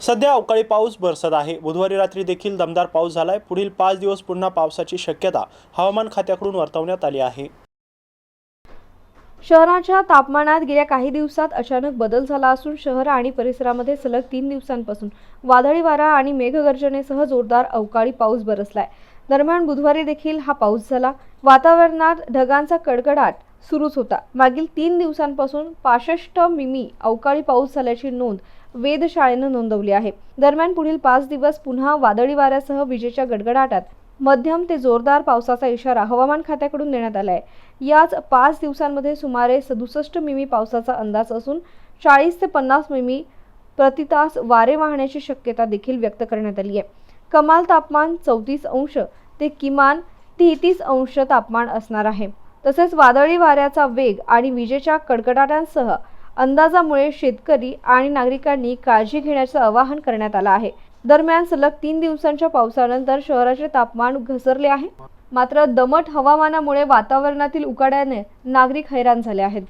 सध्या अवकाळी पाऊस बरसत आहे. बुधवारी रात्री देखील दमदार पाऊस झालाय. पुढील पाच दिवस पुन्हा पावसाची शक्यता हवामान खात्याकडून वर्तवण्यात आली आहे. शहराच्या तापमानात गेल्या काही दिवसात अचानक बदल झाला असून शहर आणि परिसरामध्ये सलग तीन दिवसांपासून वादळी वारा आणि मेघगर्जनेसह जोरदार अवकाळी पाऊस बरसलाय. दरम्यान बुधवारी देखील हा पाऊस झाला. वातावरणात ढगांचा कडकडाट सुरूच होता. मागील तीन दिवसांपासून पासष्ट मिमी अवकाळी पाऊस झाल्याची नोंद वेधशाळेनं नोंदवली आहे. दरम्यान पुढील पाच दिवस पुन्हा वादळी वाऱ्यासह विजेच्या गडगडाटात मध्यम ते जोरदार पावसाचा इशारा हवामान खात्याकडून देण्यात आला आहे याच पाच दिवसांमध्ये सुमारे सदुसष्ट मिमी पावसाचा अंदाज असून चाळीस ते पन्नास मिमी प्रतितास वारे वाहण्याची शक्यता देखील व्यक्त करण्यात आली आहे. कमाल तापमान चौतीस अंश ते किमान तेहतीस अंश तापमान असणार आहे. तसेच वादळी वाऱ्याचा वेग आणि विजेच्या कडकडाटांसह अंदाजामुळे शेतकरी आणि नागरिकांनी काळजी घेण्याचं आवाहन करण्यात आलं आहे. दरम्यान सलग तीन दिवसांच्या पावसानंतर शहराचे तापमान घसरले आहे. मात्र दमट हवामानामुळे वातावरणातील उकाड्याने नागरिक हैराण झाले आहेत.